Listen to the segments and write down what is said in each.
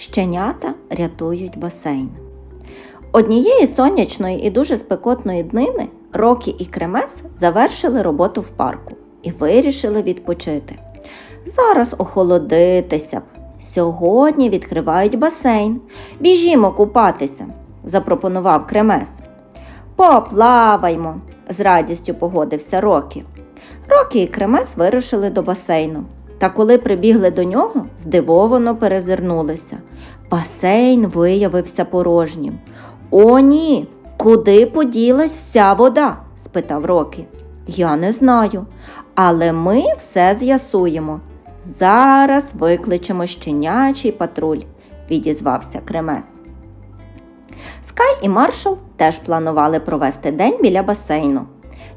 Щенята рятують басейн. Однієї сонячної і дуже спекотної днини Рокі і Кремес завершили роботу в парку і вирішили відпочити. Зараз охолодитися б. Сьогодні відкривають басейн. Біжімо купатися, запропонував Кремес. Поплаваймо, з радістю погодився Рокі. Рокі і Кремес вирушили до басейну. Та коли прибігли до нього, здивовано перезирнулися. Басейн виявився порожнім. О, ні, куди поділась вся вода? спитав Рокі. Я не знаю, але ми все з'ясуємо. Зараз викличемо щенячий патруль, відізвався Кремес. Скай і маршал теж планували провести день біля басейну.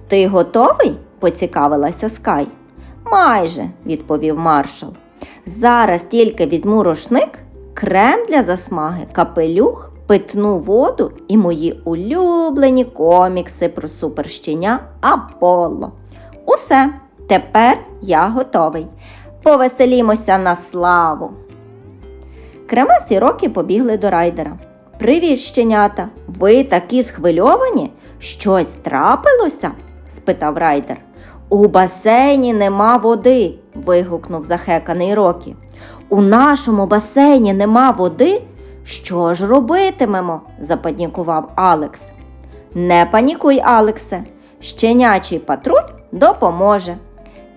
Ти готовий? поцікавилася Скай. Майже, відповів маршал. Зараз тільки візьму рушник, крем для засмаги, капелюх, питну воду і мої улюблені комікси про суперщеня Аполло. Усе, тепер я готовий. Повеселімося на славу. Кремес і Рокі побігли до райдера. Привіт, щенята! Ви такі схвильовані? Щось трапилося? спитав райдер. У басейні нема води. вигукнув захеканий Рокі. У нашому басейні нема води? Що ж робитимемо? запанікував Алекс. Не панікуй, Алексе, щенячий патруль допоможе.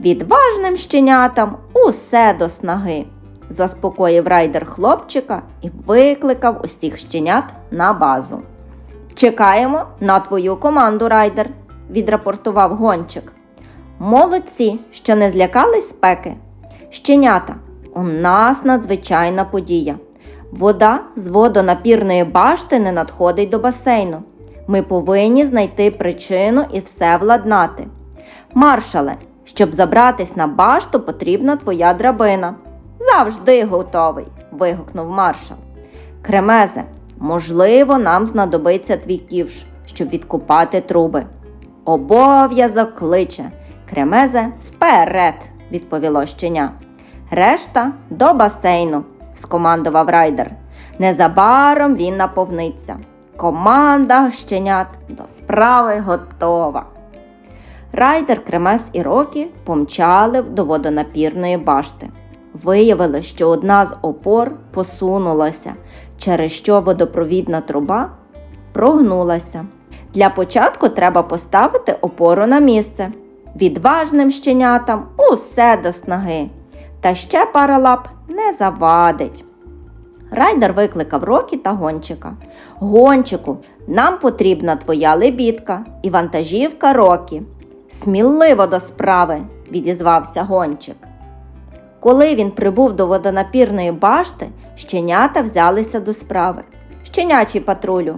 Відважним щенятам усе до снаги, заспокоїв райдер хлопчика і викликав усіх щенят на базу. Чекаємо на твою команду, райдер, відрапортував гончик. Молодці, що не злякались спеки. Щенята, у нас надзвичайна подія. Вода з водонапірної башти не надходить до басейну. Ми повинні знайти причину і все владнати. Маршале, щоб забратись на башту, потрібна твоя драбина. Завжди готовий. вигукнув маршал. Кремезе, можливо, нам знадобиться твій ківш, щоб відкупати труби. Обов'язок кличе. Кремезе вперед, відповіло щеня. Решта до басейну, скомандував райдер. Незабаром він наповниться. Команда щенят до справи готова. Райдер, Кремес і Рокі помчали до водонапірної башти. Виявилось, що одна з опор посунулася, через що водопровідна труба прогнулася. Для початку треба поставити опору на місце. Відважним щенятам усе до снаги. Та ще пара лап не завадить. Райдер викликав Рокі та гончика. Гончику, нам потрібна твоя лебідка і вантажівка Рокі. Сміливо до справи, відізвався гончик. Коли він прибув до водонапірної башти, щенята взялися до справи. Щенячий патрулю,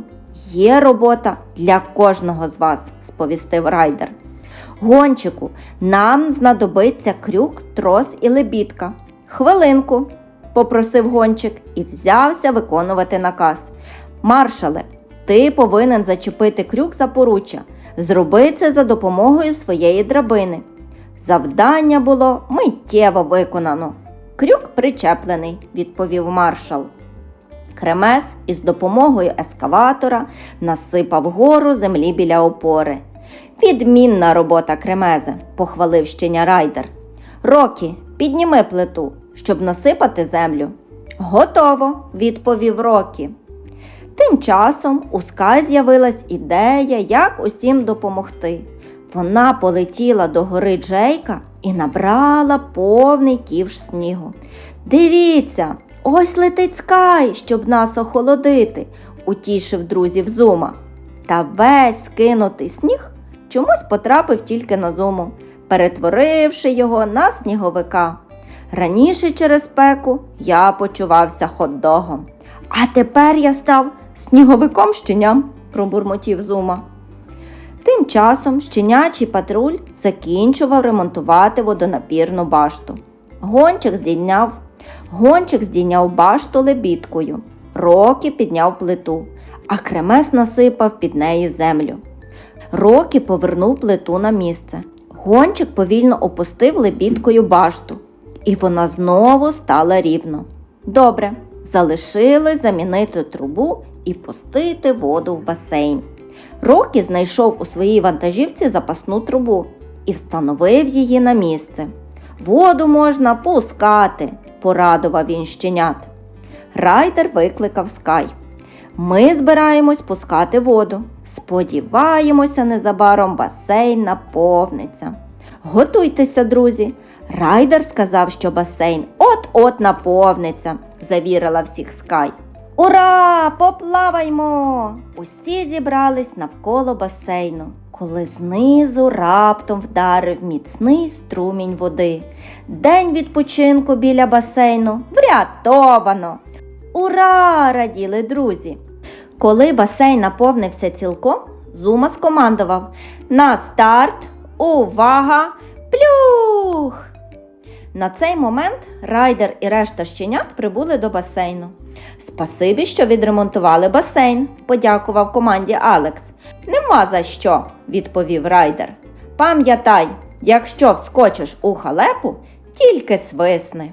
є робота для кожного з вас, сповістив райдер. Гончику, нам знадобиться крюк, трос і лебідка. Хвилинку, попросив гончик і взявся виконувати наказ. Маршале, ти повинен зачепити крюк за поруччя. Зроби це за допомогою своєї драбини. Завдання було миттєво виконано. Крюк причеплений, відповів маршал. Кремес із допомогою ескаватора насипав гору землі біля опори. Відмінна робота кремезе, похвалив щеня райдер. Рокі, підніми плиту, щоб насипати землю. Готово, відповів Рокі. Тим часом у Скай з'явилась ідея, як усім допомогти. Вона полетіла до гори Джейка і набрала повний ківш снігу. Дивіться, ось летить Скай, щоб нас охолодити, утішив друзів Зума. Та весь скинутий сніг чомусь потрапив тільки на зуму, перетворивши його на сніговика. Раніше через спеку я почувався хот-догом. А тепер я став сніговиком щеням, пробурмотів зума. Тим часом щенячий патруль закінчував ремонтувати водонапірну башту. Гончик здійняв, гончик здійняв башту лебідкою, Рокі підняв плиту, а кремес насипав під неї землю. Рокі повернув плиту на місце. Гончик повільно опустив лебідкою башту, і вона знову стала рівно. Добре, залишили замінити трубу і пустити воду в басейн. Рокі знайшов у своїй вантажівці запасну трубу і встановив її на місце. Воду можна пускати, порадував він щенят. Райдер викликав Скай. Ми збираємось пускати воду. Сподіваємося, незабаром басейн наповниться. Готуйтеся, друзі. Райдер сказав, що басейн от-от наповниться, завірила всіх Скай. Ура! Поплаваймо! Усі зібрались навколо басейну, коли знизу раптом вдарив міцний струмінь води. День відпочинку біля басейну врятовано. Ура! раділи друзі. Коли басейн наповнився цілком, Зума скомандував На старт! Увага! Плюх! На цей момент райдер і решта щенят прибули до басейну. Спасибі, що відремонтували басейн, подякував команді Алекс. Нема за що, відповів райдер. Пам'ятай, якщо вскочиш у халепу, тільки свисни.